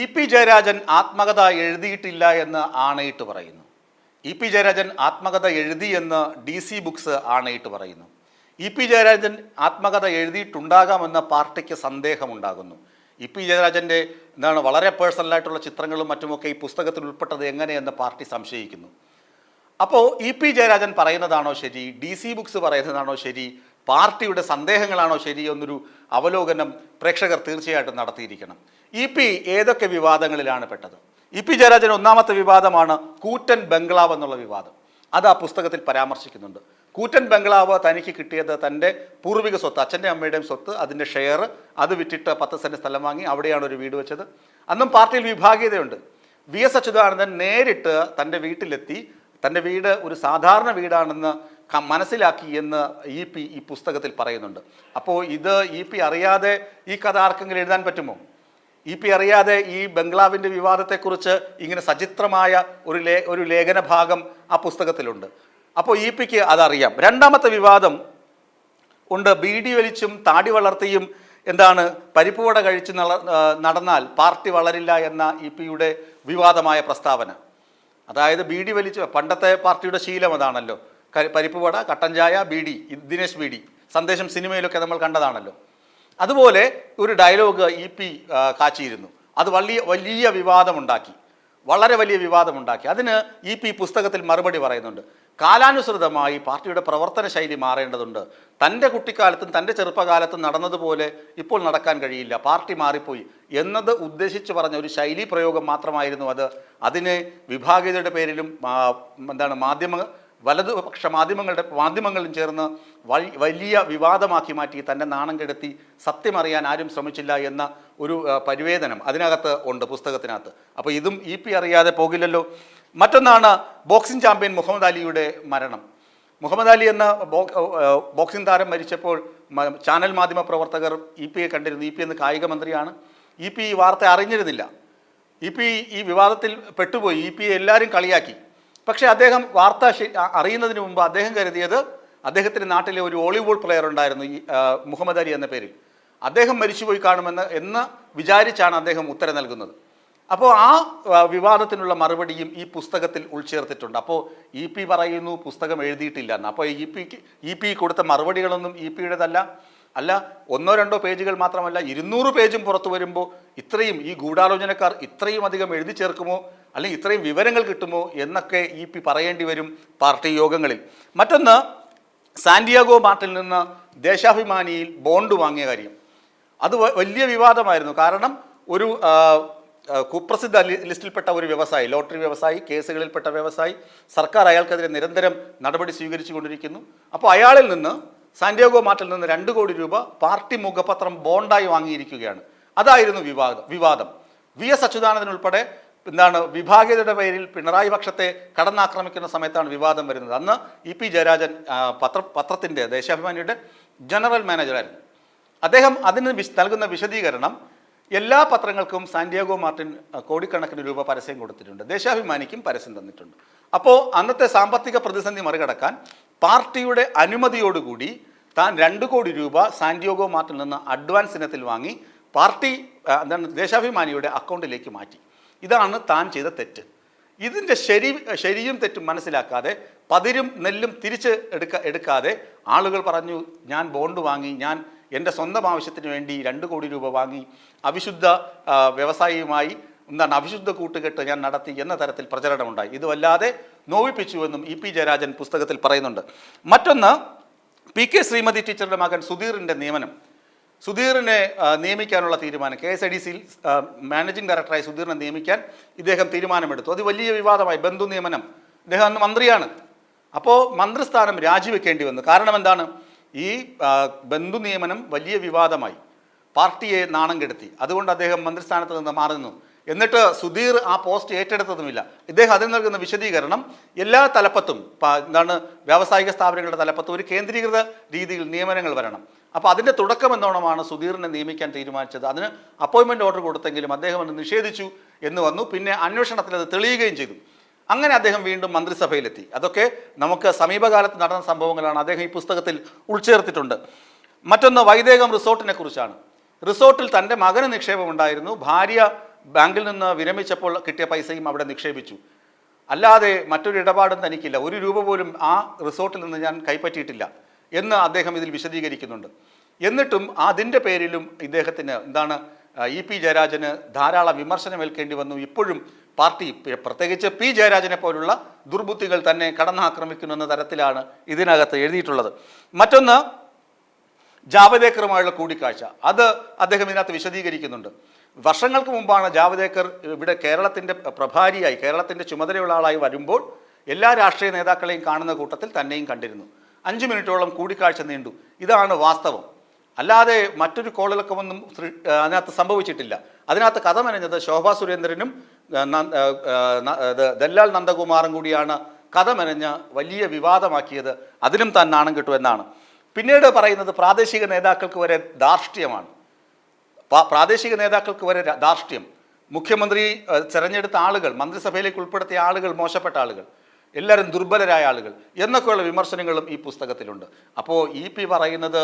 E P Jayarajan ആത്മകഥ എഴുതിയിട്ടില്ല എന്ന് ആണയിട്ട് പറയുന്നു. ഇ പി ജയരാജൻ ആത്മകഥ എഴുതി എന്ന് ഡി സി ബുക്സ് ആണയിട്ട് പറയുന്നു. ഇ പി ജയരാജൻ ആത്മകഥ എഴുതിയിട്ടുണ്ടാകാമെന്ന പാർട്ടിക്ക് സന്ദേഹമുണ്ടാകുന്നു. ഇ പി ജയരാജന്റെ എന്താണ് വളരെ പേഴ്സണലായിട്ടുള്ള ചിത്രങ്ങളും മറ്റുമൊക്കെ ഈ പുസ്തകത്തിൽ ഉൾപ്പെട്ടത് എങ്ങനെയെന്ന് പാർട്ടി സംശയിക്കുന്നു. അപ്പോൾ ഇ പി ജയരാജൻ പറയുന്നതാണോ ശരി? ഡി സി ബുക്സ് പറയുന്നതാണോ ശരി? പാർട്ടിയുടെ സന്ദേഹങ്ങളാണോ ശരിയെന്നൊരു അവലോകനം പ്രേക്ഷകർ തീർച്ചയായിട്ടും നടത്തിയിരിക്കണം. ഇ പി ഏതൊക്കെ വിവാദങ്ങളിലാണ് പെട്ടത്? ഇ പി ജയരാജൻ ഒന്നാമത്തെ വിവാദമാണ് കൂറ്റൻ ബംഗ്ലാവ് എന്നുള്ള വിവാദം. അത് ആ പുസ്തകത്തിൽ പരാമർശിക്കുന്നുണ്ട്. കൂറ്റൻ ബംഗ്ലാവ് തനിക്ക് കിട്ടിയത് തന്റെ പൂർവിക സ്വത്ത് അച്ഛന്റെ അമ്മയുടെയും സ്വത്ത് അതിന്റെ ഷെയർ അത് വിറ്റിട്ട് പത്ത് സെന്റ് സ്ഥലം വാങ്ങി അവിടെയാണ് ഒരു വീട് വെച്ചത്. അന്നും പാർട്ടിയിൽ വിഭാഗീയതയുണ്ട്. വി എസ് അച്യുതാനന്ദൻ നേരിട്ട് തന്റെ വീട്ടിലെത്തി. തന്റെ വീട് ഒരു സാധാരണ വീടാണെന്ന് മനസ്സിലാക്കി എന്ന് ഇ പി ഈ പുസ്തകത്തിൽ പറയുന്നുണ്ട്. അപ്പോൾ ഇത് ഇ പി അറിയാതെ ഈ കഥ ആർക്കെങ്കിലും എഴുതാൻ പറ്റുമോ? ഇ പി അറിയാതെ ഈ ബംഗ്ലാവിന്റെ വിവാദത്തെക്കുറിച്ച് ഇങ്ങനെ സചിത്രമായ ഒരു ലേ ഒരു ലേഖന ഭാഗം ആ പുസ്തകത്തിലുണ്ട്. അപ്പോൾ ഇ പിക്ക് അതറിയാം. രണ്ടാമത്തെ വിവാദം ഉണ്ട്. ബീഡി വലിച്ചും താടി വളർത്തിയും എന്താണ് പരിപ്പുവട കഴിച്ച് നടന്നാൽ പാർട്ടി വളരില്ല എന്ന ഇ പിയുടെ വിവാദമായ പ്രസ്താവന. അതായത് ബീഡി വലിച്ച് പണ്ടത്തെ പാർട്ടിയുടെ ശീലം അതാണല്ലോ. ക- പരിപ്പുവട കട്ടൻ ചായ B D Dinesh D Sandesham സിനിമയിലൊക്കെ നമ്മൾ കണ്ടതാണല്ലോ. അതുപോലെ ഒരു ഡയലോഗ് ഇ പി കാച്ചിയിരുന്നു. അത് വലിയ വലിയ വിവാദമുണ്ടാക്കി. വളരെ വലിയ വിവാദമുണ്ടാക്കി. അതിന് ഇ പി പുസ്തകത്തിൽ മറുപടി പറയുന്നുണ്ട്. കാലാനുസൃതമായി പാർട്ടിയുടെ പ്രവർത്തന ശൈലി മാറേണ്ടതുണ്ട്. തന്റെ കുട്ടിക്കാലത്തും തന്റെ ചെറുപ്പകാലത്തും നടന്നതുപോലെ ഇപ്പോൾ നടക്കാൻ കഴിയില്ല. പാർട്ടി മാറിപ്പോയി. എന്നത് ഉദ്ദേശിച്ച് പറഞ്ഞ ഒരു ശൈലി പ്രയോഗം മാത്രമായിരുന്നു അത്. അതിനെ വിഭാഗീയതയുടെ പേരിലും എന്താണ് മാധ്യമ വലതുപക്ഷ മാധ്യമങ്ങളുടെ മാധ്യമങ്ങളും ചേർന്ന് വലിയ വിവാദമാക്കി മാറ്റി തന്റെ നാണം കെടുത്തി സത്യമറിയാൻ ആരും ശ്രമിച്ചില്ല എന്ന ഒരു പരിവേദനം അതിനകത്ത് ഉണ്ട് പുസ്തകത്തിനകത്ത്. അപ്പോൾ ഇതും ഇ പി അറിയാതെ പോകില്ലല്ലോ. മറ്റൊന്നാണ് ബോക്സിംഗ് ചാമ്പ്യൻ മുഹമ്മദ് അലിയുടെ മരണം. മുഹമ്മദ് അലി എന്ന ബോക്സിംഗ് താരം മരിച്ചപ്പോൾ ചാനൽ മാധ്യമ പ്രവർത്തകർ ഇ പിയെ കണ്ടിരുന്നു. ഇ പി എന്ന് കായിക മന്ത്രിയാണ്. ഇ പി ഈ വാർത്ത അറിഞ്ഞിരുന്നില്ല. ഇ പി ഈ വിവാദത്തിൽ പെട്ടുപോയി. ഇ പി എല്ലാവരും കളിയാക്കി. പക്ഷേ അദ്ദേഹം വാർത്ത അറിയുന്നതിന് മുമ്പ് അദ്ദേഹം കരുതിയത് അദ്ദേഹത്തിന്റെ നാട്ടിലെ ഒരു വോളിബോൾ പ്ലെയർ ഉണ്ടായിരുന്നു ഈ മുഹമ്മദ് അലി എന്ന പേരിൽ. അദ്ദേഹം മരിച്ചുപോയി കാണുമെന്ന് എന്ന് വിചാരിച്ചാണ് അദ്ദേഹം ഉത്തരം നൽകുന്നത്. അപ്പോൾ ആ, വിവാദത്തിനുള്ള മറുപടിയും ഈ പുസ്തകത്തിൽ ഉൾച്ചേർത്തിട്ടുണ്ട്. അപ്പോൾ ഇ പി പറയുന്നു പുസ്തകം എഴുതിയിട്ടില്ല. എന്ന് അപ്പോൾ ഇ പിക്ക് ഇ പി കൊടുത്ത മറുപടികളൊന്നും ഇ പിയുടേതല്ല. അല്ല ഒന്നോ രണ്ടോ പേജുകൾ മാത്രമല്ല ഇരുന്നൂറ് പേജും പുറത്തു വരുമ്പോൾ ഇത്രയും ഈ ഗൂഢാലോചനക്കാർ ഇത്രയും അധികം എഴുതി ചേർക്കുമോ? അല്ലെങ്കിൽ ഇത്രയും വിവരങ്ങൾ കിട്ടുമോ? എന്നൊക്കെ ഇ പി പറയേണ്ടി വരും പാർട്ടി യോഗങ്ങളിൽ. മറ്റൊന്ന് സാന്റിയാഗോ മാർട്ടിൽ നിന്ന് ദേശാഭിമാനിയിൽ ബോണ്ട് വാങ്ങിയ കാര്യം. അത് വലിയ വിവാദമായിരുന്നു. കാരണം ഒരു കുപ്രസിദ്ധ ലിസ്റ്റിൽപ്പെട്ട ഒരു വ്യവസായി ലോട്ടറി വ്യവസായി കേസുകളിൽപ്പെട്ട വ്യവസായി സർക്കാർ അയാൾക്കെതിരെ നിരന്തരം നടപടി സ്വീകരിച്ചു കൊണ്ടിരിക്കുന്നു അപ്പോൾ അയാളിൽ നിന്ന് സാന്റിയാഗോ മാർട്ടിൽ നിന്ന് രണ്ട് കോടി രൂപ പാർട്ടി മുഖപത്രം ബോണ്ടായി വാങ്ങിയിരിക്കുകയാണ്. അതായിരുന്നു വിവാദം. വിവാദം. വി എസ് അച്യുതാനന്ദൻ ഉൾപ്പെടെ എന്താണ് വിഭാഗീയതയുടെ പേരിൽ പിണറായി പക്ഷത്തെ കടന്നാക്രമിക്കുന്ന സമയത്താണ് വിവാദം വരുന്നത്. അന്ന് ഇ പി ജയരാജൻ പത്ര പത്രത്തിന്റെ ദേശാഭിമാനിയുടെ ജനറൽ മാനേജറായിരുന്നു. അദ്ദേഹം അതിന് നൽകുന്ന വിശദീകരണം എല്ലാ പത്രങ്ങൾക്കും സാന്റിയാഗോ മാർട്ടിൻ കോടിക്കണക്കിന് രൂപ പരസ്യം കൊടുത്തിട്ടുണ്ട്. ദേശാഭിമാനിക്കും പരസ്യം തന്നിട്ടുണ്ട്. അപ്പോൾ അന്നത്തെ സാമ്പത്തിക പ്രതിസന്ധി മറികടക്കാൻ പാർട്ടിയുടെ അനുമതിയോടുകൂടി താൻ രണ്ട് കോടി രൂപ സാന്റിയോഗോ മാർട്ടിൽ നിന്ന് അഡ്വാൻസ് ഇനത്തിൽ വാങ്ങി പാർട്ടി എന്താണ് ദേശാഭിമാനിയുടെ അക്കൗണ്ടിലേക്ക് മാറ്റി. ഇതാണ് താൻ ചെയ്ത തെറ്റ്. ഇതിന്റെ ശരി ശരിയും തെറ്റും മനസ്സിലാക്കാതെ പതിരും നെല്ലും തിരിച്ച് എടുക്ക എടുക്കാതെ ആളുകൾ പറഞ്ഞു ഞാൻ ബോണ്ട് വാങ്ങി ഞാൻ എന്റെ സ്വന്തം ആവശ്യത്തിന് വേണ്ടി രണ്ട് കോടി രൂപ വാങ്ങി അവിശുദ്ധ വ്യവസായിയുമായി എന്താണ് അവിശുദ്ധ കൂട്ടുകെട്ട് ഞാൻ നടത്തി എന്ന തരത്തിൽ പ്രചരണമുണ്ടായി. ഇത് വല്ലാതെ നോവിപ്പിച്ചുവെന്നും ഇ പി ജയരാജൻ പുസ്തകത്തിൽ പറയുന്നുണ്ട്. മറ്റൊന്ന് പി കെ ശ്രീമതി ടീച്ചറുടെ മകൻ സുധീറിന്റെ നിയമനം. സുധീറിനെ നിയമിക്കാനുള്ള തീരുമാനം. കെ എസ് ഐ ഡി സിയിൽ മാനേജിംഗ് ഡയറക്ടറായി സുധീറിനെ നിയമിക്കാൻ ഇദ്ദേഹം തീരുമാനമെടുത്തു. അത് വലിയ വിവാദമായി. ബന്ധു നിയമനം. ഇദ്ദേഹം അന്ന് മന്ത്രിയാണ്. അപ്പോൾ മന്ത്രിസ്ഥാനം രാജിവെക്കേണ്ടി വന്നു. കാരണം എന്താണ്? ഈ ബന്ധു നിയമനം വലിയ വിവാദമായി. പാർട്ടിയെ നാണം കെടുത്തി. അതുകൊണ്ട് അദ്ദേഹം മന്ത്രിസ്ഥാനത്ത് നിന്ന് മാറുന്നു എന്നിട്ട് സുധീർ ആ പോസ്റ്റ് ഏറ്റെടുത്തതുമില്ല. ഇദ്ദേഹം അതിന് നൽകുന്ന വിശദീകരണം എല്ലാ തലപ്പത്തും എന്താണ് വ്യാവസായിക സ്ഥാപനങ്ങളുടെ തലപ്പത്തും ഒരു കേന്ദ്രീകൃത രീതിയിൽ നിയമനങ്ങൾ വരണം. അപ്പോൾ അതിന്റെ തുടക്കം എന്നോണമാണ് സുധീറിനെ നിയമിക്കാൻ തീരുമാനിച്ചത്. അതിന് അപ്പോയിൻമെന്റ് ഓർഡർ കൊടുത്തെങ്കിലും അദ്ദേഹം അത് നിഷേധിച്ചു എന്ന് വന്നു. പിന്നെ അന്വേഷണത്തിൽ അത് തെളിയുകയും ചെയ്തു. അങ്ങനെ അദ്ദേഹം വീണ്ടും മന്ത്രിസഭയിലെത്തി. അതൊക്കെ നമുക്ക് സമീപകാലത്ത് നടന്ന സംഭവങ്ങളാണ് അദ്ദേഹം ഈ പുസ്തകത്തിൽ ഉൾച്ചേർത്തിട്ടുണ്ട്. മറ്റൊന്ന് വൈദേകം റിസോർട്ടിനെ കുറിച്ചാണ്. റിസോർട്ടിൽ തന്റെ മകന് നിക്ഷേപമുണ്ടായിരുന്നു. ഭാര്യ ബാങ്കിൽ നിന്ന് വിരമിച്ചപ്പോൾ കിട്ടിയ പൈസയും അവിടെ നിക്ഷേപിച്ചു. അല്ലാതെ മറ്റൊരു ഇടപാടും തനിക്കില്ല. ഒരു രൂപ പോലും ആ റിസോർട്ടിൽ നിന്ന് ഞാൻ കൈപ്പറ്റിയിട്ടില്ല എന്ന് അദ്ദേഹം ഇതിൽ വിശദീകരിക്കുന്നുണ്ട്. എന്നിട്ടും അതിന്റെ പേരിലും ഇദ്ദേഹത്തിന് എന്താണ് ഇ പി ജയരാജന് ധാരാളം വിമർശനം ഏൽക്കേണ്ടി വന്നു. ഇപ്പോഴും പാർട്ടി പ്രത്യേകിച്ച് പി ജയരാജനെ പോലുള്ള ദുർബുദ്ധികൾ തന്നെ കടന്നാക്രമിക്കുന്നു എന്ന തരത്തിലാണ് ഇതിനകത്ത് എഴുതിയിട്ടുള്ളത്. മറ്റൊന്ന് ജാവദേക്കറുമായുള്ള കൂടിക്കാഴ്ച. അത് അദ്ദേഹം ഇതിനകത്ത് വിശദീകരിക്കുന്നുണ്ട്. വർഷങ്ങൾക്ക് മുമ്പാണ് ജാവദേക്കർ ഇവിടെ കേരളത്തിന്റെ പ്രഭാരിയായി കേരളത്തിന്റെ ചുമതലയുള്ള ആളായി വരുമ്പോൾ എല്ലാ രാഷ്ട്രീയ നേതാക്കളെയും കാണുന്ന കൂട്ടത്തിൽ തന്നെയും കണ്ടിരുന്നു. അഞ്ച് മിനിറ്റോളം കൂടിക്കാഴ്ച നീണ്ടു. ഇതാണ് വാസ്തവം. അല്ലാതെ മറ്റൊരു കോളിളക്കമൊന്നും അതിനകത്ത് സംഭവിച്ചിട്ടില്ല. അതിനകത്ത് കഥ മെനഞ്ഞത് ശോഭാ സുരേന്ദ്രനും ദല്ലാൽ നന്ദകുമാറും കൂടിയാണ് കഥ മെനഞ്ഞ് വലിയ വിവാദമാക്കിയത്. അതിനും താൻ നാണം കിട്ടുമെന്നാണ് പിന്നീട് പറയുന്നത് പ്രാദേശിക നേതാക്കൾക്ക് വരെ ധാർഷ്ട്യമാണ്. പ്രാദേശിക നേതാക്കൾക്ക് വരെ ധാർഷ്ട്യം. മുഖ്യമന്ത്രി തിരഞ്ഞെടുത്ത ആളുകൾ മന്ത്രിസഭയിലേക്ക് ഉൾപ്പെടുത്തിയ ആളുകൾ മോശപ്പെട്ട ആളുകൾ എല്ലാവരും ദുർബലരായ ആളുകൾ എന്നൊക്കെയുള്ള വിമർശനങ്ങളും ഈ പുസ്തകത്തിലുണ്ട്. അപ്പോൾ ഇ പി പറയുന്നത്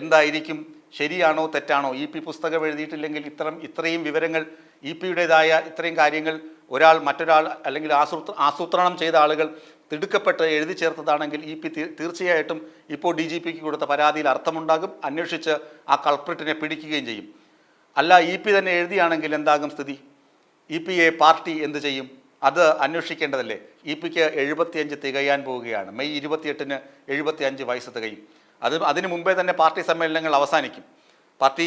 എന്തായിരിക്കും? ശരിയാണോ തെറ്റാണോ? ഇ പി പുസ്തകം എഴുതിയിട്ടില്ലെങ്കിൽ ഇത്തരം ഇത്രയും വിവരങ്ങൾ ഇ പിയുടേതായ ഇത്രയും കാര്യങ്ങൾ ഒരാൾ മറ്റൊരാൾ അല്ലെങ്കിൽ ആസൂത്ര ആസൂത്രണം ചെയ്ത ആളുകൾ തിടുക്കപ്പെട്ട് എഴുതി ചേർത്തതാണെങ്കിൽ ഇ പി തീർച്ചയായിട്ടും ഇപ്പോൾ ഡി ജി പിക്ക് കൊടുത്ത പരാതിയിൽ അർത്ഥമുണ്ടാകും അന്വേഷിച്ച് ആ കൾപ്രിറ്റിനെ പിടിക്കുകയും ചെയ്യും. അല്ല ഇ പി തന്നെ എഴുതിയാണെങ്കിൽ എന്താകും സ്ഥിതി? ഇ പി എ പാർട്ടി എന്ത് ചെയ്യും? അത് അന്വേഷിക്കേണ്ടതല്ലേ? ഇ പിക്ക് എഴുപത്തിയഞ്ച് തികയാൻ പോവുകയാണ്. മെയ് ഇരുപത്തിയെട്ടിന് എഴുപത്തിയഞ്ച് വയസ്സ് തികയും. അത് അതിന് മുമ്പേ തന്നെ പാർട്ടി സമ്മേളനങ്ങൾ അവസാനിക്കും. പാർട്ടി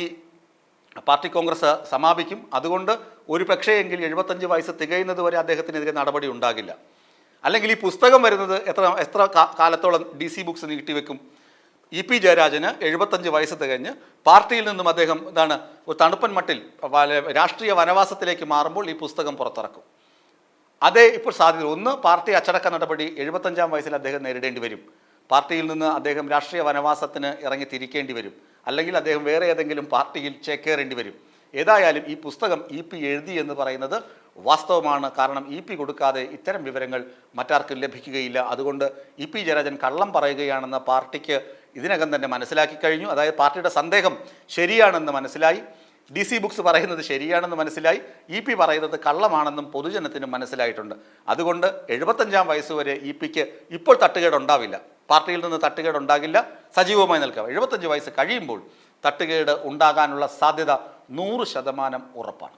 പാർട്ടി കോൺഗ്രസ് സമാപിക്കും. അതുകൊണ്ട് ഒരു പക്ഷേ എങ്കിൽ എഴുപത്തഞ്ച് വയസ്സ് തികയുന്നത് വരെ അദ്ദേഹത്തിനെതിരെ നടപടി ഉണ്ടാകില്ല. അല്ലെങ്കിൽ ഈ പുസ്തകം വരുന്നത് എത്ര എത്ര കാലത്തോളം ഡി സി ബുക്സ് നീട്ടിവെക്കും ഇ പി ജയരാജന് എഴുപത്തഞ്ച് വയസ്സ് തികഞ്ഞ് പാർട്ടിയിൽ നിന്നും അദ്ദേഹം എന്താണ് തണുപ്പൻ മട്ടിൽ രാഷ്ട്രീയ വനവാസത്തിലേക്ക് മാറുമ്പോൾ ഈ പുസ്തകം പുറത്തിറക്കും. അതേ ഇപ്പോൾ സാധ്യത ഒന്ന് പാർട്ടി അച്ചടക്ക നടപടി എഴുപത്തഞ്ചാം വയസ്സിൽ അദ്ദേഹം നേരിടേണ്ടി വരും. പാർട്ടിയിൽ നിന്ന് അദ്ദേഹം രാഷ്ട്രീയ വനവാസത്തിന് ഇറങ്ങി തിരിക്കേണ്ടി വരും. അല്ലെങ്കിൽ അദ്ദേഹം വേറെ ഏതെങ്കിലും പാർട്ടിയിൽ ചേക്കേറേണ്ടി വരും. ഏതായാലും ഈ പുസ്തകം ഇ പി എഴുതി എന്ന് പറയുന്നത് വാസ്തവമാണ്. കാരണം ഇ പി കൊടുക്കാതെ ഇത്തരം വിവരങ്ങൾ മറ്റാർക്കും ലഭിക്കുകയില്ല. അതുകൊണ്ട് ഇ പി ജയരാജൻ കള്ളം പറയുകയാണെന്ന് പാർട്ടിക്ക് ഇതിനകം തന്നെ മനസ്സിലാക്കി കഴിഞ്ഞു. അതായത് പാർട്ടിയുടെ സന്ദേഹം ശരിയാണെന്ന് മനസ്സിലായി. ഡി സി ബുക്സ് പറയുന്നത് ശരിയാണെന്ന് മനസ്സിലായി. ഇ പി പറയുന്നത് കള്ളമാണെന്നും പൊതുജനത്തിന് മനസ്സിലായിട്ടുണ്ട്. അതുകൊണ്ട് എഴുപത്തഞ്ചാം വയസ്സ് വരെ ഇ പിക്ക് ഇപ്പോൾ തട്ടുകേട് ഉണ്ടാവില്ല പാർട്ടിയിൽ നിന്ന് തട്ടുകേട് ഉണ്ടാകില്ല സജീവമായി നിൽക്കാം. എഴുപത്തഞ്ച് വയസ്സ് കഴിയുമ്പോൾ തട്ടുകേട് ഉണ്ടാകാനുള്ള സാധ്യത നൂറ് ശതമാനം ഉറപ്പാണ്.